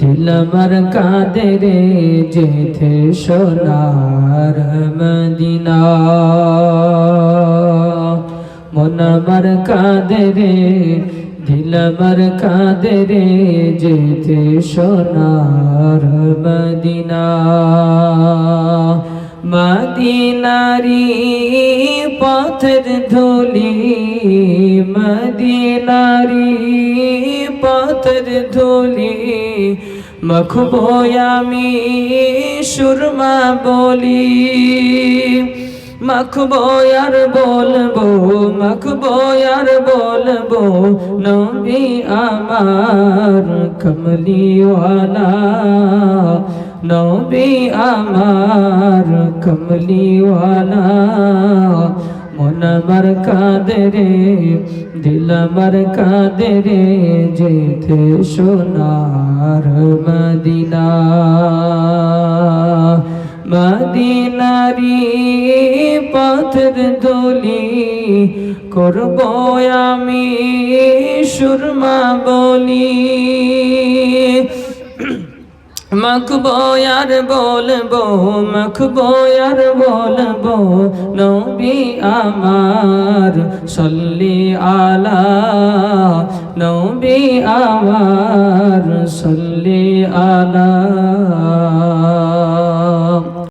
দিল আমার কাঁদে রে যেতে সোনার মদিনা। মন আমার কাঁদে রে দিল আমার কাঁদে রে যেতে সোনার মদিনা। মদিনারি পথের ধুলি মদিনারি পথের ধুলি মখবো আমি সুরমা বলি। মখবো আর বলব মখবো আর বলব, নবী আমার কমলিওয়ালা। নবী আমার কমলিওয়ালা। মন আমার কাঁদে রে, দিল আমার কাঁদে রে যেতে সোনার মদিনা। মদিনারি পথের দলি করব আমি সুরমা বলি। মখবো আর বলব মখবো আর বলব নবী আমার সল্লি আলা নবী আমার সল্লি আলা।